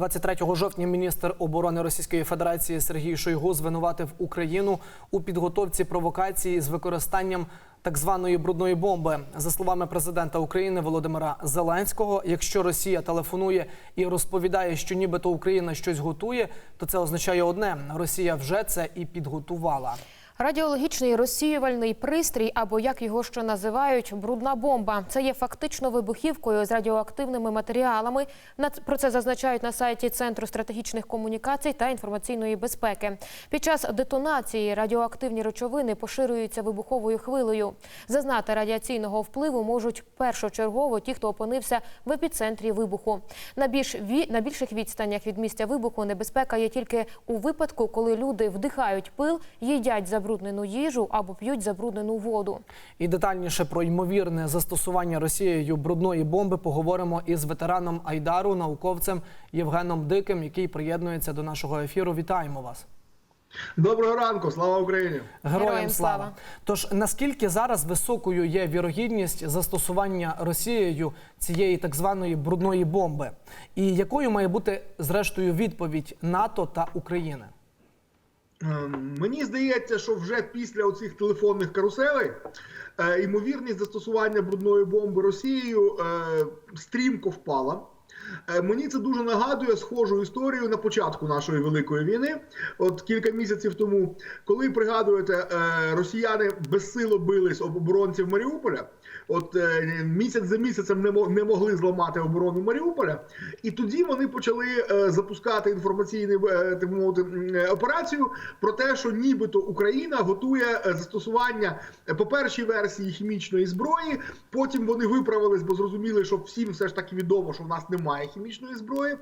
23 жовтня міністр оборони Російської Федерації Сергій Шойгу звинуватив Україну у підготовці провокації з використанням так званої брудної бомби. За словами президента України Володимира Зеленського, якщо Росія телефонує і розповідає, що нібито Україна щось готує, то це означає одне: Росія вже це і підготувала. Радіологічний розсіювальний пристрій, або як його ще називають, брудна бомба. Це є фактично вибухівкою з радіоактивними матеріалами. Про це зазначають на сайті Центру стратегічних комунікацій та інформаційної безпеки. Під час детонації радіоактивні речовини поширюються вибуховою хвилею. Зазнати радіаційного впливу можуть першочергово ті, хто опинився в епіцентрі вибуху. На більш на більших відстанях від місця вибуху небезпека є тільки у випадку, коли люди вдихають пил, їдять забруднену їжу або п'ють забруднену воду. І детальніше про ймовірне застосування Росією брудної бомби поговоримо із ветераном Айдару, науковцем Євгеном Диким, який приєднується до нашого ефіру. Вітаємо вас. Доброго ранку, слава Україні! Героям, Героям слава. слава. Тож наскільки зараз високою є вірогідність застосування Росією цієї так званої брудної бомби, і якою має бути зрештою відповідь НАТО та України? Ем, Мені здається, що вже після оцих телефонних каруселей е, ймовірність застосування брудної бомби Росією е, стрімко впала. Е, Мені це дуже нагадує схожу історію на початку нашої великої війни, от кілька місяців тому, коли пригадуєте, росіяни безсило бились об оборонців Маріуполя. От е, місяць за місяцем не мо- не могли зламати оборону Маріуполя, і тоді вони почали е, запускати інформаційну е, так мовити операцію про те, що нібито Україна готує застосування по першій версії хімічної зброї. Потім вони виправились, бо зрозуміли, що всім все ж таки відомо, що в нас немає хімічної зброї.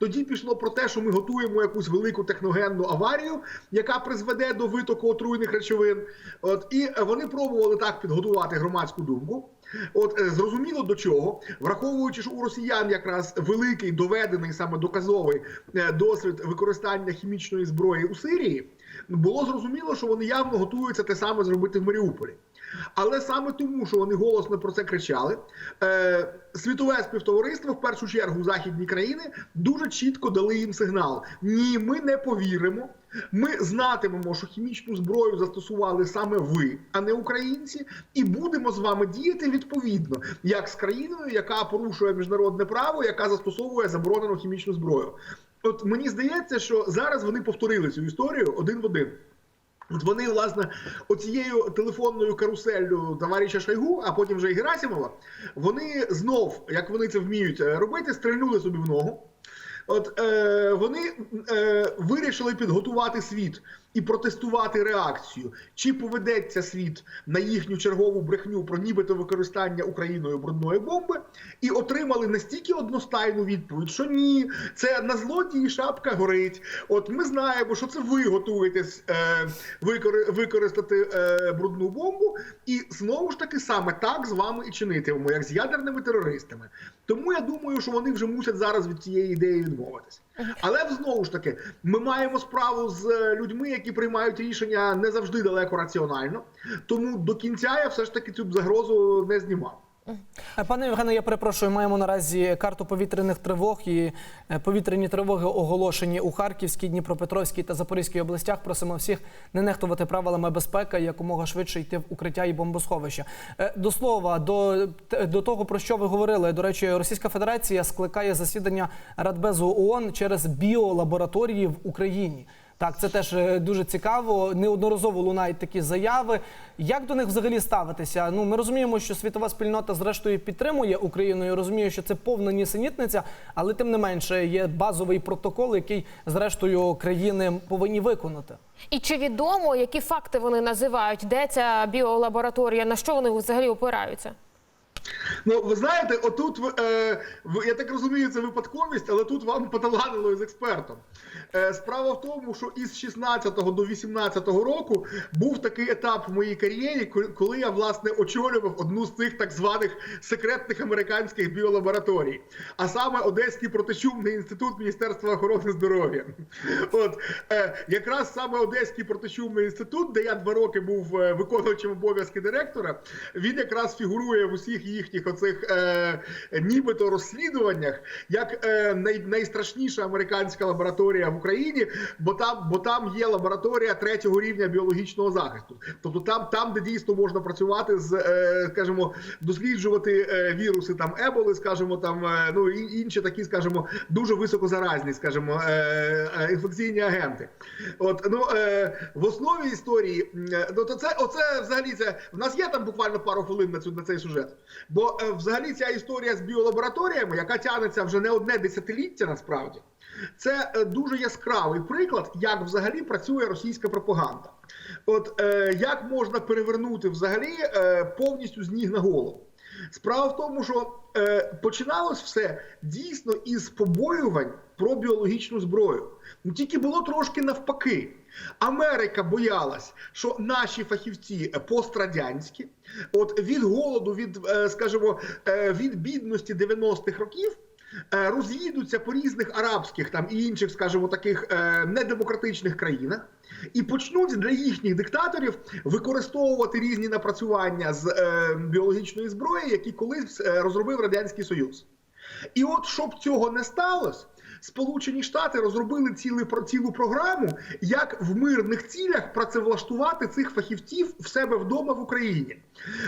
Тоді пішло про те, що ми готуємо якусь велику техногенну аварію, яка призведе до витоку отруйних речовин. От і вони пробували так підготувати громадську думку. От е, зрозуміло до чого, враховуючи, що у росіян якраз великий доведений саме доказовий е, досвід використання хімічної зброї у Сирії, було зрозуміло, що вони явно готуються те саме зробити в Маріуполі. Але саме тому, що вони голосно про це кричали, е, світове співтовариство, в першу чергу західні країни, дуже чітко дали їм сигнал: ні, ми не повіримо. Ми знатимемо, що хімічну зброю застосували саме ви, а не українці, і будемо з вами діяти відповідно, як з країною, яка порушує міжнародне право, яка застосовує заборонену хімічну зброю. От мені здається, що зараз вони повторили цю історію один в один. От вони, власне, оцією телефонною каруселлю товариша Шойгу, а потім вже і Герасимова, вони знов, як вони це вміють е, робити, стрельнули собі в ногу. От е, вони е, вирішили підготувати світ і протестувати реакцію, чи поведеться світ на їхню чергову брехню про нібито використання Україною брудної бомби, і отримали настільки одностайну відповідь, що ні, це на злодії шапка горить. От ми знаємо, що це ви готуєтесь е, викори- використати е, брудну бомбу, і знову ж таки саме так з вами і чинитимемо, як з ядерними терористами. Тому я думаю, що вони вже мусять зараз від цієї ідеї відмовитися. Але знову ж таки, ми маємо справу з е, людьми, які приймають рішення не завжди далеко раціонально. Тому до кінця я все ж таки цю загрозу не знімав. Е, Пане Євгене, я перепрошую. Маємо наразі карту повітряних тривог і е, повітряні тривоги оголошені у Харківській, Дніпропетровській та Запорізькій областях. Просимо всіх не нехтувати правилами безпеки, якомога швидше йти в укриття і бомбосховища. Е, До слова, до, до того про що ви говорили. До речі, Російська Федерація скликає засідання Радбезу ООН через біолабораторії в Україні. Так, це теж е, дуже цікаво. Неодноразово лунають такі заяви. Як до них взагалі ставитися? Ну, ми розуміємо, що світова спільнота зрештою підтримує Україну. і розуміє, що це повна нісенітниця, але тим не менше є базовий протокол, який зрештою країни повинні виконати. І чи відомо, які факти вони називають, де ця біолабораторія, на що вони взагалі опираються? Ну, ви знаєте, отут е, я так розумію, це випадковість, але тут вам поталанило із експертом. Е, справа в тому, що із 16 до 18 року був такий етап в моїй кар'єрі, коли я власне очолював одну з цих так званих секретних американських біолабораторій, а саме Одеський протичумний інститут Міністерства охорони здоров'я. От е, якраз саме Одеський протичумний інститут, де я два роки був е, виконуючим обов'язки директора, він якраз фігурує в усіх їхніх оцих е, нібито розслідуваннях як е, най, найстрашніша американська лабораторія в Україні, бо там, бо там є лабораторія третього рівня біологічного захисту. Тобто там, там де дійсно можна працювати з, е, скажімо, досліджувати е, віруси там еболи, скажімо, там е, ну і інші такі, скажімо, дуже високозаразні, скажімо, е, е, інфекційні агенти. От ну е, в основі історії, е, ну то це оце взагалі це в нас є там буквально пару хвилин на цю на цей сюжет. Бо е, взагалі ця історія з біолабораторіями, яка тягнеться вже не одне десятиліття, насправді, це е, дуже яскравий приклад, як взагалі працює російська пропаганда. От е, як можна перевернути взагалі повністю з ніг на голову. Справа в тому, що е, починалось все дійсно із побоювань про біологічну зброю. Ну тільки було трошки навпаки. Америка боялась, що наші фахівці е, пострадянські, от від голоду, від, е, скажімо, е, від бідності 90-х років. Роз'їдуться по різних арабських там і інших, скажімо, таких недемократичних країнах, і почнуть для їхніх диктаторів використовувати різні напрацювання з е, біологічної зброї, які колись е, розробив радянський союз. І от щоб цього не сталося, Сполучені Штати розробили про цілу програму, як в мирних цілях працевлаштувати цих фахівців в себе вдома в Україні.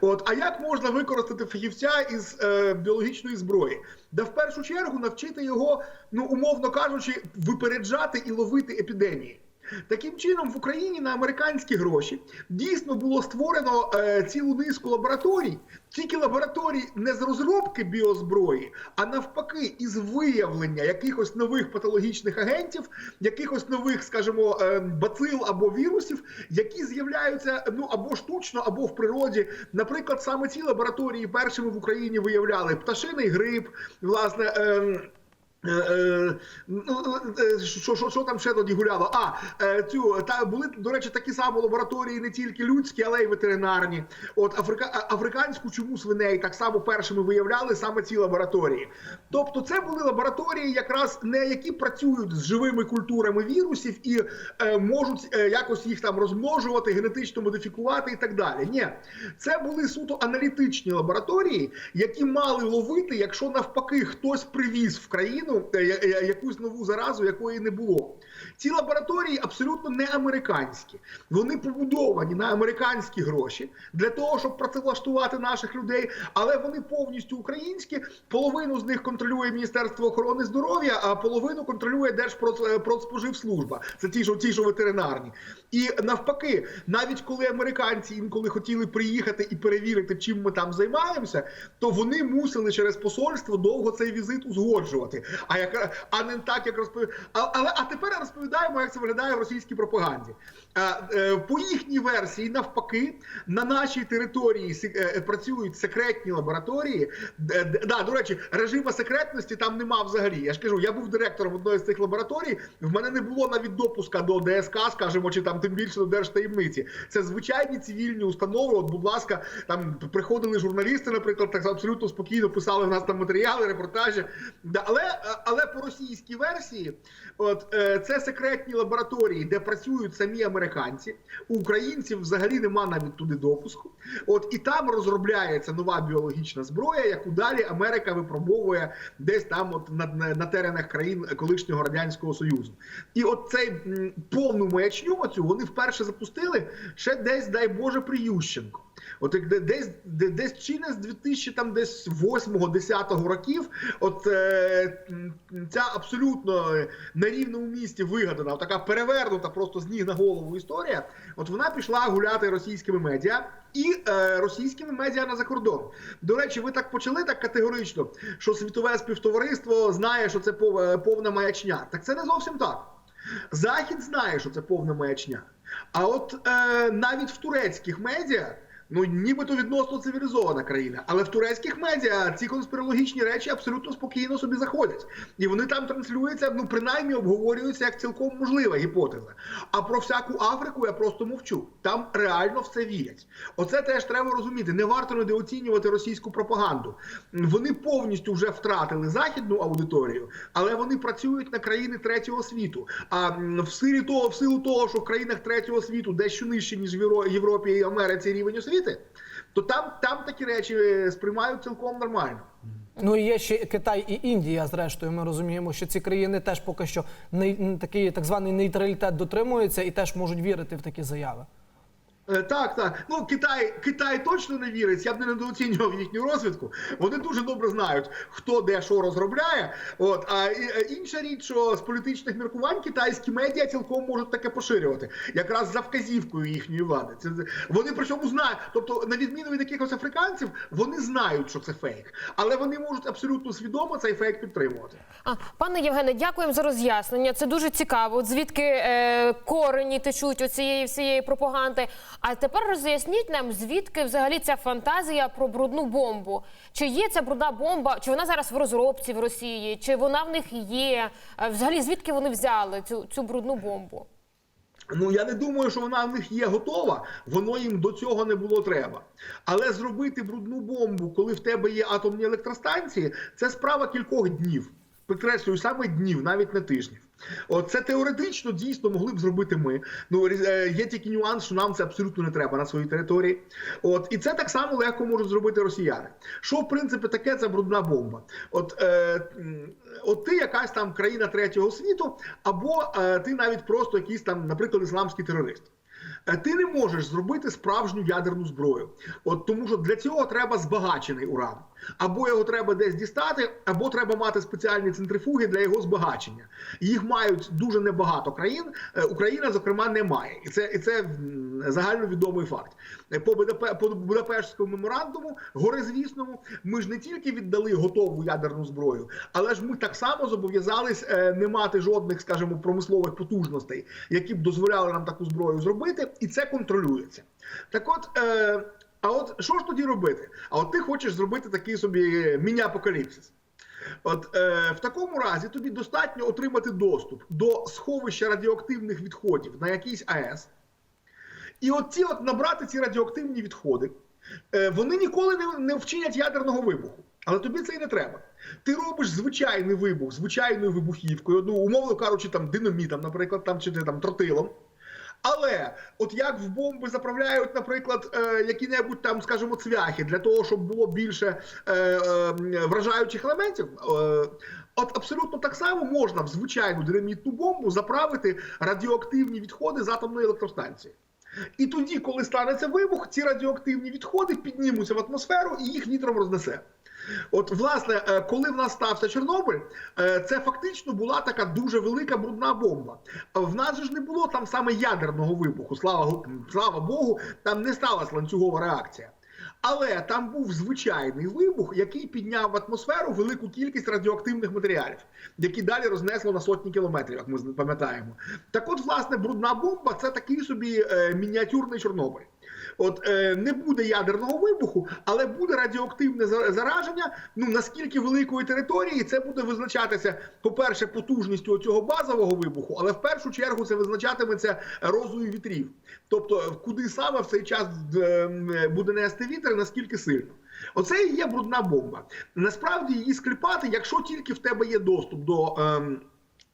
От а як можна використати фахівця із е, біологічної зброї? Да в першу чергу навчити його, ну умовно кажучи, випереджати і ловити епідемії. Таким чином, в Україні на американські гроші дійсно було створено е, цілу низку лабораторій, тільки лабораторій не з розробки біозброї, а навпаки, із виявлення якихось нових патологічних агентів, якихось нових, скажімо, е, бацил або вірусів, які з'являються ну або штучно, або в природі. Наприклад, саме ці лабораторії першими в Україні виявляли пташиний грип, власне. Е, Що, що, що там ще тоді гуляло? А е, цю та були до речі такі самі лабораторії, не тільки людські, але й ветеринарні. От африка, африканську чуму свиней так само першими виявляли саме ці лабораторії. Тобто, це були лабораторії, якраз не які працюють з живими культурами вірусів і е, можуть е, якось їх там розмножувати, генетично модифікувати і так далі. Ні, це були суто аналітичні лабораторії, які мали ловити, якщо навпаки хтось привіз в країну е, я- якусь нову заразу, якої не було. Ці лабораторії абсолютно не американські. Вони побудовані на американські гроші для того, щоб працевлаштувати наших людей, але вони повністю українські. Половину з них контролює Міністерство охорони здоров'я, а половину контролює Держпродспоживслужба. Це ті, що ті, що ветеринарні. І навпаки, навіть коли американці інколи хотіли приїхати і перевірити, чим ми там займаємося, то вони мусили через посольство довго цей візит узгоджувати. А як а не так, як розповідає. Але а тепер розповідаємо, як це виглядає в російській пропаганді. Е, По їхній версії, навпаки, на нашій території е, працюють секретні лабораторії. Да, до речі, режиму секретності там нема взагалі. Я ж кажу, я був директором одної з цих лабораторій. В мене не було навіть допуска до ДСК, скажімо, чи там тим більше до держтаємниці. Це звичайні цивільні установи. От, будь ласка, там приходили журналісти, наприклад, так абсолютно спокійно писали в нас там матеріали, репортажі. Але, але по російській версії, от е, це секретні лабораторії, де працюють самі американці. У українців взагалі нема навіть туди допуску. От і там розробляється нова біологічна зброя, яку далі Америка випробовує десь там, от на, на, на теренах країн колишнього радянського союзу. І от цей повну маячню оцю вони вперше запустили ще десь, дай Боже, при Ющенко. От як де- десь десь чи не з 2000 там десь 8-10 років, от е, ця абсолютно на рівному місці вигадана, така перевернута просто з ніг на голову історія. От вона пішла гуляти російськими медіа і е, російськими медіа на закордон. До речі, ви так почали так категорично, що світове співтовариство знає, що це е, повна маячня. Так це не зовсім так. Захід знає, що це повна маячня. А от е, навіть в турецьких медіа, ну нібито відносно цивілізована країна, але в турецьких медіа ці конспірологічні речі абсолютно спокійно собі заходять. І вони там транслюються, ну принаймні обговорюються як цілком можлива гіпотеза. А про всяку Африку я просто мовчу. Там реально в це вірять. Оце теж треба розуміти. Не варто недооцінювати російську пропаганду. Вони повністю вже втратили західну аудиторію, але вони працюють на країни третього світу. А в силі того, в силу того, що в країнах третього світу дещо нижче ніж в Європі і Америці рівень освіти. То то там, там такі речі е, сприймають цілком нормально. Ну і є ще Китай і Індія. Зрештою, ми розуміємо, що ці країни теж поки що не такий так званий нейтралітет дотримуються і теж можуть вірити в такі заяви. Е, Так, так. Ну Китай, Китай точно не вірить. Я б не недооцінював їхню розвідку. Вони дуже добре знають, хто де що розробляє. От а е, інша річ, що з політичних міркувань китайські медіа цілком можуть таке поширювати, якраз за вказівкою їхньої влади. Це вони причому знають. Тобто, на відміну від якихось африканців, вони знають, що це фейк, але вони можуть абсолютно свідомо цей фейк підтримувати. А, пане Євгене, дякуємо за роз'яснення. Це дуже цікаво. От звідки е, корені течуть у цієї всієї пропаганди. А тепер роз'ясніть нам, звідки взагалі ця фантазія про брудну бомбу. Чи є ця брудна бомба, чи вона зараз в розробці в Росії, чи вона в них є? Е, Взагалі, звідки вони взяли цю, цю брудну бомбу? Ну я не думаю, що вона в них є готова, воно їм до цього не було треба. Але зробити брудну бомбу, коли в тебе є атомні електростанції, це справа кількох днів. Підкреслюю, саме днів, навіть не тижнів. От це теоретично дійсно могли б зробити ми. Ну е, є тільки нюанс, що нам це абсолютно не треба на своїй території. От і це так само легко можуть зробити росіяни. Що в принципі таке це брудна бомба? От, е, от ти якась там країна третього світу, або е, ти навіть просто якийсь там, наприклад, ісламський терорист. Е, Ти не можеш зробити справжню ядерну зброю, от тому що для цього треба збагачений уран. Або його треба десь дістати, або треба мати спеціальні центрифуги для його збагачення. Їх мають дуже небагато країн. Е, Україна, зокрема, не має, і це і це загальновідомий факт. Е, По по Будапештському меморандуму, горизвісному, ми ж не тільки віддали готову ядерну зброю, але ж ми так само зобов'язались не мати жодних, скажімо, промислових потужностей, які б дозволяли нам таку зброю зробити, і це контролюється. Так, от. Е, а от що ж тоді робити? А от ти хочеш зробити такий собі міні-апокаліпсис. От е, в такому разі тобі достатньо отримати доступ до сховища радіоактивних відходів на якійсь АЕС. І от ці от набрати ці радіоактивні відходи, е, вони ніколи не, не вчинять ядерного вибуху. Але тобі це і не треба. Ти робиш звичайний вибух, звичайною вибухівкою, ну, умовно кажучи, там динамітом, наприклад, там чи там тротилом. Але от як в бомби заправляють, наприклад, е, які-небудь там, скажімо, цвяхи для того, щоб було більше е, е, вражаючих елементів. От абсолютно так само можна в звичайну динамітну бомбу заправити радіоактивні відходи з атомної електростанції. І тоді, коли станеться вибух, ці радіоактивні відходи піднімуться в атмосферу і їх вітром рознесе. От, власне, е, коли в нас стався Чорнобиль, е, це фактично була така дуже велика брудна бомба. В нас же ж не було там саме ядерного вибуху. Слава слава Богу, там не сталася ланцюгова реакція. Але там був звичайний вибух, який підняв в атмосферу велику кількість радіоактивних матеріалів, які далі рознесло на сотні кілометрів, як ми пам'ятаємо. Так, от, власне, брудна бомба це такий собі е, мініатюрний Чорнобиль. От е, не буде ядерного вибуху, але буде радіоактивне за- зараження. Ну наскільки великої території це буде визначатися, по-перше, потужністю цього базового вибуху, але в першу чергу це визначатиметься розою вітрів. Тобто, куди саме в цей час е, буде нести вітер, наскільки сильно. Оце і є брудна бомба. Насправді її скліпати, якщо тільки в тебе є доступ до. ем,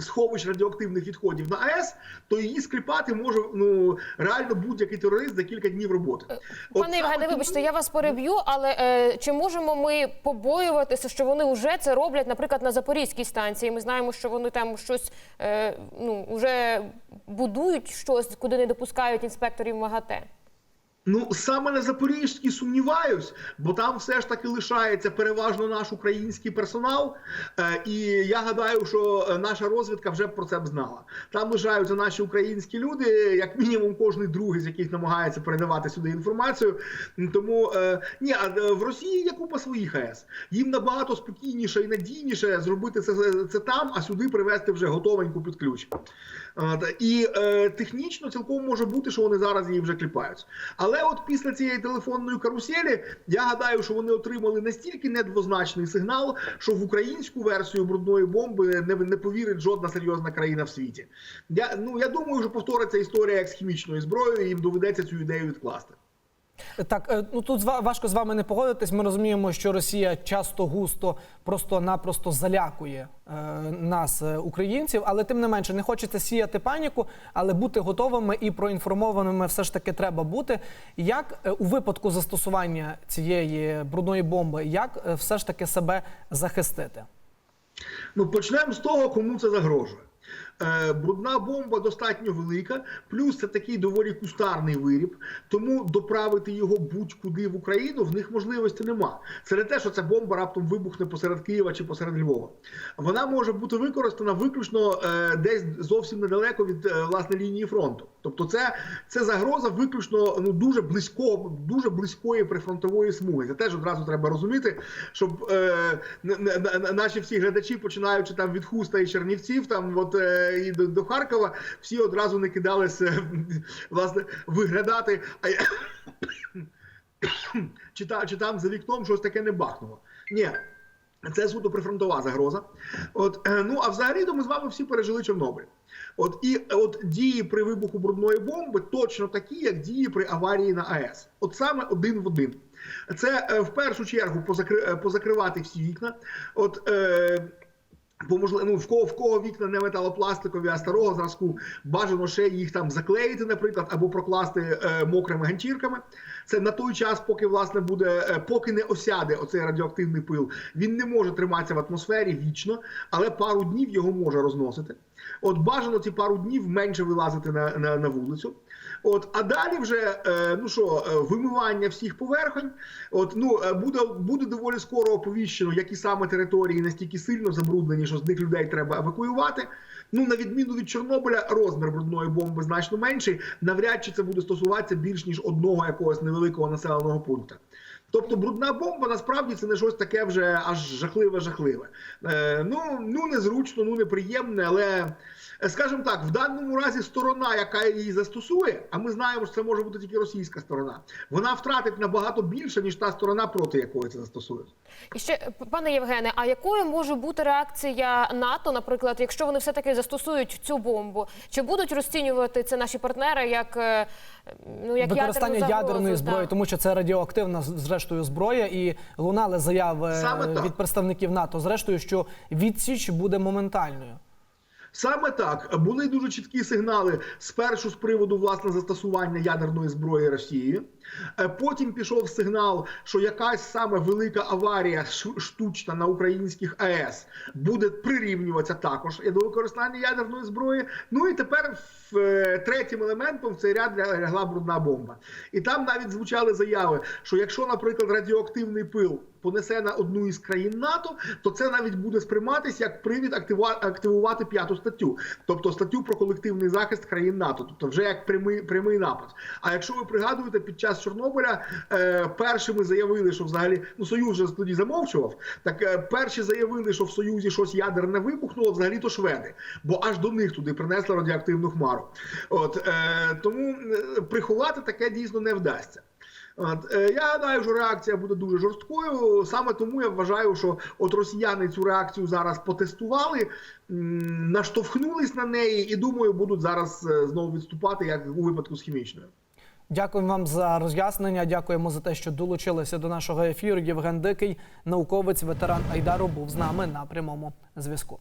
Сховищ радіоактивних відходів на АЕС, то її скліпати може ну реально будь-який терорист за кілька днів роботи. От Пане Євгене, вибачте, я вас переб'ю, але е, чи можемо ми побоюватися, що вони вже це роблять, наприклад, на Запорізькій станції? Ми знаємо, що вони там щось е, ну вже будують щось, куди не допускають інспекторів МАГАТЕ. Ну саме на Запорізькій сумніваюсь, бо там все ж таки лишається переважно наш український персонал. Е, і я гадаю, що е, наша розвідка вже про це б знала. Там лишаються наші українські люди, як мінімум, кожний другий з яких намагається передавати сюди інформацію. Тому е, ні, а в Росії є купа своїх АЕС. Їм набагато спокійніше і надійніше зробити це, це там, а сюди привезти вже готовеньку під ключ. І технічно цілком може бути, що вони зараз її вже кліпають. Але от після цієї телефонної каруселі я гадаю, що вони отримали настільки недвозначний сигнал, що в українську версію брудної бомби не, не повірить жодна серйозна країна в світі. Я, ну, я думаю, що повториться історія як з хімічною зброєю, і їм доведеться цю ідею відкласти. Так, е, ну тут важко з вами не погодитись. Ми розуміємо, що Росія часто густо просто-напросто залякує е, нас, е, українців, але тим не менше не хочеться сіяти паніку, але бути готовими і проінформованими все ж таки треба бути. Як е, у випадку застосування цієї брудної бомби, як е, все ж таки себе захистити? Ну почнемо з того, кому це загрожує. Е, брудна бомба достатньо велика, плюс це такий доволі кустарний виріб, тому доправити його будь-куди в Україну в них можливості нема. Це не те, що ця бомба раптом вибухне посеред Києва чи посеред Львова. Вона може бути використана виключно е, десь зовсім недалеко від е, власне лінії фронту. Тобто, це, це загроза виключно ну дуже близько, дуже близької прифронтової смуги. Це теж одразу треба розуміти, щоб е, наші всі глядачі, починаючи там від Хуста і Чернівців, там от е, і до, до Харкова, всі одразу не кидалися власне виглядати. А я- чи, та, чи там за вікном щось таке не бахнуло. Ні. Це суто прифронтова загроза. От е, ну а взагалі то ми з вами всі пережили Чорнобиль. От і от дії при вибуху брудної бомби точно такі, як дії при аварії на АЕС. От саме один в один. Це е, в першу чергу позакри, позакривати всі вікна. От е, Бо можливо, ну в кого в кого вікна не металопластикові, а старого зразку бажано ще їх там заклеїти, наприклад, або прокласти е, мокрими ганчірками. Це на той час, поки власне буде, е, поки не осяде оцей радіоактивний пил. Він не може триматися в атмосфері вічно, але пару днів його може розносити. От бажано ці пару днів менше вилазити на, на, на вулицю. От, а далі вже е, ну що, е, вимивання всіх поверхонь. От ну е, буде буде доволі скоро оповіщено, які саме території настільки сильно забруднені, що з них людей треба евакуювати. Ну на відміну від Чорнобиля, розмір брудної бомби значно менший. Навряд чи це буде стосуватися більш ніж одного якогось невеликого населеного пункту. Тобто брудна бомба насправді це не щось таке вже аж жахливе, жахливе. Е, ну, ну незручно, ну неприємне, але е, скажімо так, в даному разі сторона, яка її застосує, а ми знаємо, що це може бути тільки російська сторона, вона втратить набагато більше, ніж та сторона, проти якої це застосують. І ще пане Євгене, а якою може бути реакція НАТО, наприклад, якщо вони все таки застосують цю бомбу? Чи будуть розцінювати це наші партнери як е, ну як Використання ядерної зброї, Так. тому що це радіоактивна зрештою зброя, і лунали заяви від представників НАТО, зрештою, що відсіч буде моментальною. Саме так були дуже чіткі сигнали спершу з приводу власне застосування ядерної зброї Росією. Е, Потім пішов сигнал, що якась саме велика аварія штучна на українських АЕС буде прирівнюватися також до використання ядерної зброї. Ну і тепер е, третім елементом в цей ряд лягла брудна бомба. І там навіть звучали заяви, що якщо, наприклад, радіоактивний пил понесе на одну із країн НАТО, то це навіть буде сприйматися як привід активувати п'яту статтю, тобто статтю про колективний захист країн НАТО, тобто вже як прямий прямий напад. А якщо ви пригадуєте, під час Чорнобиля е, першими заявили, що взагалі ну союз же тоді замовчував. Так е, перші заявили, що в союзі щось ядерне вибухнуло, взагалі то шведи, бо аж до них туди принесли радіоактивну хмару. От е, тому е, приховати таке дійсно не вдасться. Е, я гадаю, що реакція буде дуже жорсткою. Саме тому я вважаю, що от росіяни цю реакцію зараз потестували, наштовхнулись на неї і думаю, будуть зараз е, знову відступати, як у випадку з хімічною. Дякуємо вам за роз'яснення. Дякуємо за те, що долучилися до нашого ефіру. Євген Дикий, науковець, ветеран Айдару, був з нами на прямому зв'язку.